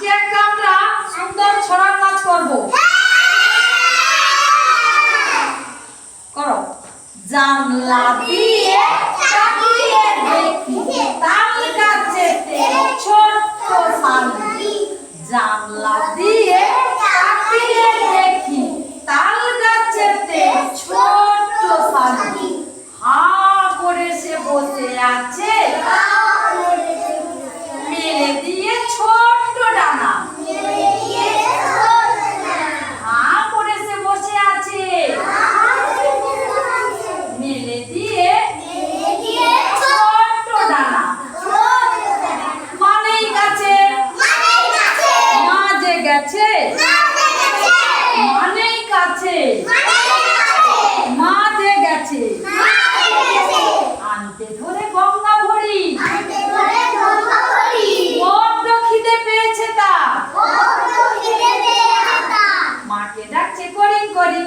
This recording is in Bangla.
আজকে একটা আমরা সুন্দর ছড়ার নাচ করব। করো। জানলা দিয়ে তাকিয়ে দেখি তাল গাছেতে ছোট্ট সালু জানলা দিয়ে তাকিয়ে দেখি ছোট্ট হা করে সে বসে আছে মেলে দিয়ে ছোট্ট ডানা হা করে সে বসে আছে মেলে দিয়ে ছোট্ট ডানা মানেই কাছে মাঝে গেছে অনেক কাছে। মাঝে গেছে। আনতে ধরে গঙ্গা ভরি। বড্ড খিদে পেয়েছে তা মাকে ডাকছে করিং করিং